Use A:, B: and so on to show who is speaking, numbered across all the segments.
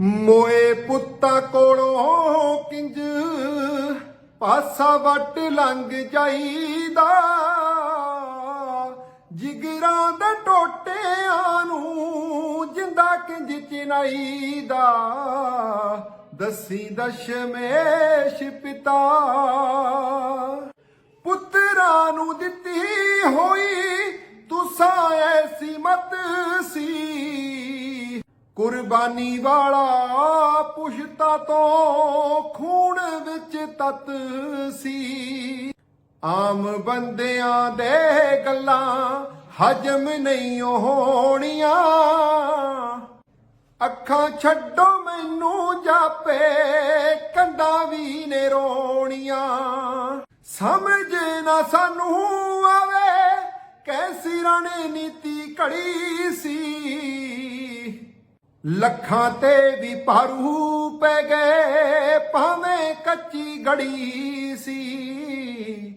A: ਮੋਏ ਪੁੱਤਾਂ ਕੋਲੋਂ ਕਿੰਜ ਪਾਸਾ ਵੱਟ ਲੰਘ ਜਾਈਦਾ। ਜਿਗਰਾਂ ਦੇ ਟੋਟਿਆਂ ਨੂੰ ਜਿੰਦਾ ਕਿੰਜ ਚਿਨਾਈਦਾ ਦਸੀ ਦਸ਼ਮੇਸ਼ ਪਿਤਾ, ਪੁੱਤਰਾਂ ਨੂੰ ਦਿੱਤੀ ਹੋਈ, ਤੁਸਾਂ ਐਸੀ ਮਤ ਸੀ। ਕੁਰਬਾਨੀ ਵਾਲਾ ਪੁਸ਼ਤਾ ਤੋਂ ਖੂਨ ਵਿੱਚ ਤਤ ਸੀ। ਆਮ ਬੰਦਿਆਂ ਦੇ ਗੱਲਾਂ ਹਜਮ ਨਹੀਂ ਹੋਣੀਆਂ। ਅੱਖਾਂ ਛੱਡੋ ਮੈਨੂੰ ਜਾਪੇ, ਕੰਡਾ ਵੀ ਨੇ ਰੋਣੀਆਂ। ਸਮਝ ਨਾ ਸਾਨੂੰ ਆਵੇ, ਕੈਸੀ ਰਣੇ ਨੀਤੀ ਘੜੀ ਸੀ। ਲੱਖਾਂ ਤੇ ਵੀ ਭਾਰੂ ਪੈ ਗਏ, ਭਾਵੇਂ ਕੱਚੀ ਗੜੀ ਸੀ।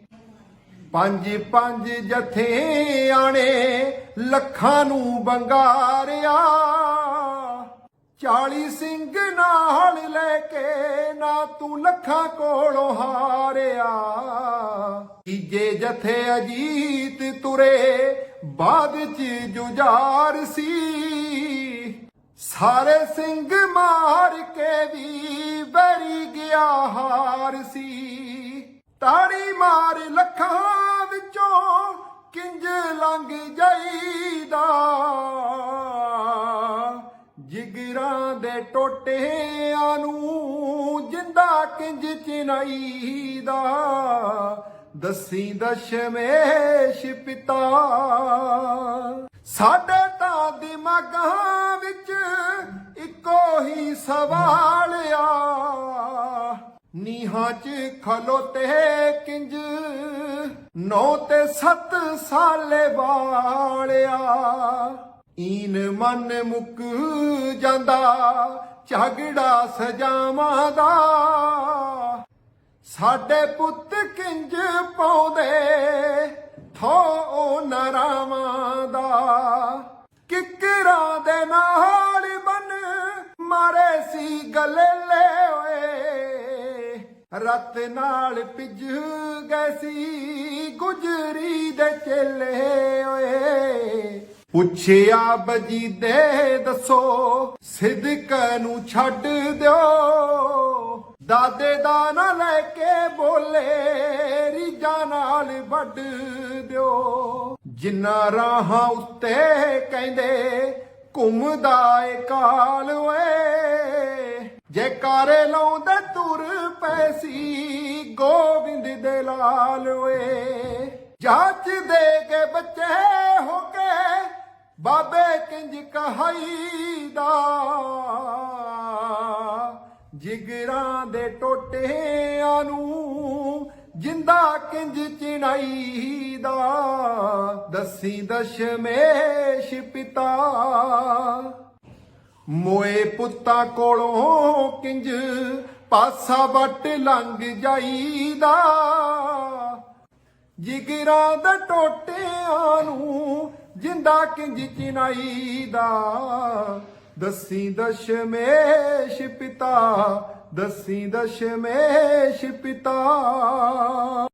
A: ਪੰਜ ਪੰਜ ਜਥੇ ਆਣੇ ਲੱਖਾਂ ਨੂੰ ਬੰਗਾਰਿਆ। ਚਾਲੀ ਸਿੰਘ ਨਾਲ ਲੈ ਕੇ ਨਾ ਤੂੰ ਲੱਖਾਂ ਕੋਲੋਂ ਹਾਰਿਆ। ਤੀਜੇ ਜਥੇ ਅਜੀਤ ਤੁਰੇ, ਬਾਅਦ ਚ ਜੁਝਾਰ ਸੀ। ਸਾਰੇ ਸਿੰਘ ਮਾਰ ਕੇ ਵੀ ਬਰੀ ਗਿਆ ਹਾਰ ਸੀ। ਤਾੜੀ ਮਾਰ ਲੱਖਾਂ ਵਿੱਚੋਂ ਕਿੰਜ ਲੰਘ ਜਾਈਦਾ। ਜਿਗਰਾਂ ਦੇ ਟੋਟਿਆਂ ਨੂੰ ਜਿੰਦਾ ਕਿੰਜ ਚਿਨਾਈਦਾ ਦਸੀ ਦਸ਼ਮੇਸ਼ ਪਿਤਾ, ਸਾਡੇ ਤਾਂ ਦਿਮਾਗਾਂ ਵਿੱਚ ਹੀ ਨੀਹਾਂ 'ਚ ਖਲੋਤੇ ਕਿੰਜ, ਨੌ ਤੇ ਸੱਤ ਸਾਲੇ ਵਾਲਿਆ। ਈਨ ਮਨ ਮੁੱਕ ਜਾਂਦਾ, ਝਗੜਾ ਸਜਾਵਾਂ ਦਾ। ਸਾਡੇ ਪੁੱਤ ਕਿੰਜ ਪਾਉਂਦੇ, ਥੋ ਨਰਾਵਾਂ ਓਏ ਨਾਲ ਭਿੱਜ ਗਏ ਸੀ ਗੁਜਰੀ ਦੇ ਚੇਲੇ, ਓਏ। ਪੁੱਛਿਆ ਬਜੀਦੇ, ਦੱਸੋ ਸਿਦਕ ਨੂੰ ਛੱਡ ਦਿਓ। ਦਾਦੇ ਦਾ ਨਾ ਲੈ ਕੇ ਬੋਲੇ ਰੀਜਾ ਨਾਲ ਵੱਢ ਦਿਓ। ਜਿੰਨਾ ਰਾਹਾਂ ਉੱਤੇ ਕਹਿੰਦੇ, ਘੁੰਮਦਾ ਏ ਕਾਲ, ਓਏ। ਜੇ ਕਾਰੇ ਲਾਉਂਦੇ ਤੁਰ ਪੈਸੀ ਗੋਬਿੰਦ ਦੇ ਲਾਲ ਓਏ ਜਾਂਚ ਦੇ ਕੇ ਬੱਚੇ ਹੋ ਕੇ ਬਾਬੇ ਕਿੰਜ ਕਹਾਈਦਾ ਜਿਗਰਾਂ ਦੇ ਟੋਟਿਆਂ ਨੂੰ ਜਿੰਦਾ ਕਿੰਜ ਚਿਣਾਈਦਾ ਦਸੀ ਦਸ਼ਮੇਸ਼ ਪਿਤਾ। ਮੋਏ ਪੁੱਤਾਂ ਕੋਲੋਂ ਕਿੰਜ ਪਾਸਾ ਵੱਟ ਲੰਘ ਜਾਈਦਾ। ਜਿਗਰਾਂ ਦਾ ਟੋਟਿਆਂ ਨੂੰ ਜਿੰਦਾ ਕਿੰਜ ਚਿਨਾਈਦਾ ਦਸੀ ਦਸ਼ਮੇਸ਼ ਪਿਤਾ, ਦਸੀ ਦਸ਼ਮੇਸ਼ ਪਿਤਾ।